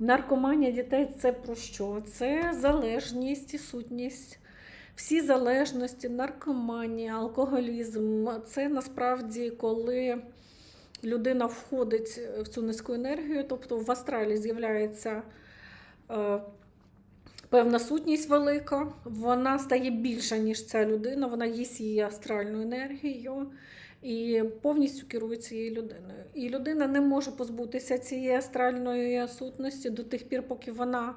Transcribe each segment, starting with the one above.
Наркоманія дітей це про що? Це залежність і сутність. Всі залежності, наркоманія, алкоголізм це насправді коли людина входить в цю низьку енергію, тобто в астралі з'являється е, певна сутність велика, вона стає більша, ніж ця людина, вона їсть її астральну енергію і повністю керує цією людиною. І людина не може позбутися цієї астральної сутності до тих пір, поки вона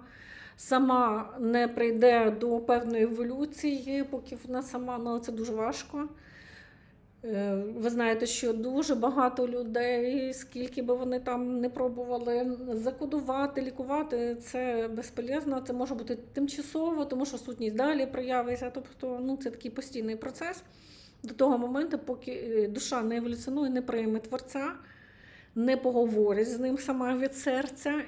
сама не прийде до певної еволюції, поки вона сама, ну це дуже важко. Е, Ви знаєте, що дуже багато людей, скільки би вони там не пробували закодувати, лікувати, це безполезно, це може бути тимчасово, тому що сутність далі проявиться. Тобто, ну це такий постійний процес до того моменту, поки е, душа не еволюціонує, не прийме творця, не поговорить з ним сама від серця.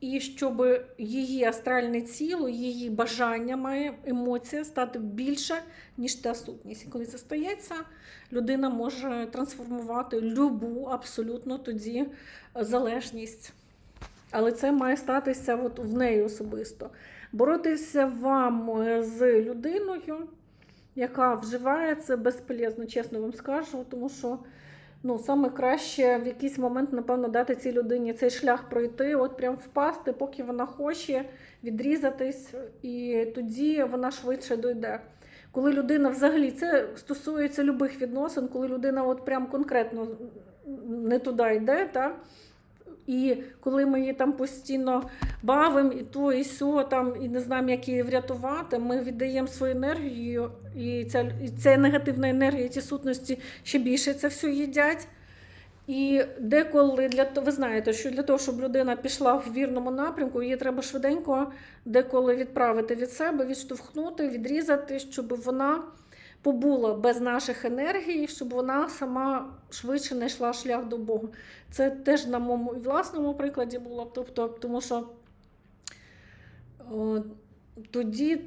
І щоб її астральне тіло, її бажання має емоція стати більше, ніж та сутність. І коли це стається, людина може трансформувати любу абсолютно тоді залежність. Але це має статися от в неї особисто. Боротися вам з людиною, яка вживає це безполезно, чесно вам скажу, тому що ну, саме краще в якийсь момент, напевно, дати цій людині цей шлях пройти, от прям впасти, поки вона хоче відрізатись, і тоді вона швидше дойде. Коли людина взагалі це стосується любих відносин, коли людина от прям конкретно не туди йде, та? І коли ми її там постійно бавимо, і то, і сьо, там, і не знаємо, як її врятувати, ми віддаємо свою енергію, і ця, і ця негативна енергія, ці сутності ще більше це все їдять. І деколи для того, ви знаєте, що для того, щоб людина пішла в вірному напрямку, її треба швиденько деколи відправити від себе, відштовхнути, відрізати, щоб вона побула без наших енергій, щоб вона сама швидше знайшла шлях до Бога. Це теж на моєму власному прикладі було. Тобто, тому що о, тоді,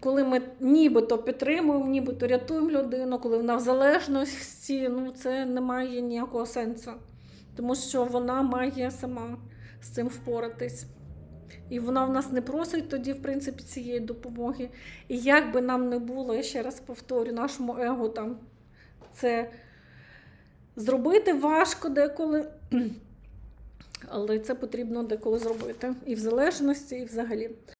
коли ми нібито підтримуємо, нібито рятуємо людину, коли вона в залежності, ну це не має ніякого сенсу. Тому що вона має сама з цим впоратись. І вона в нас не просить тоді, в принципі, цієї допомоги. І як би нам не було, я ще раз повторю, нашому его там це зробити важко деколи, але це потрібно деколи зробити. І в залежності, і взагалі.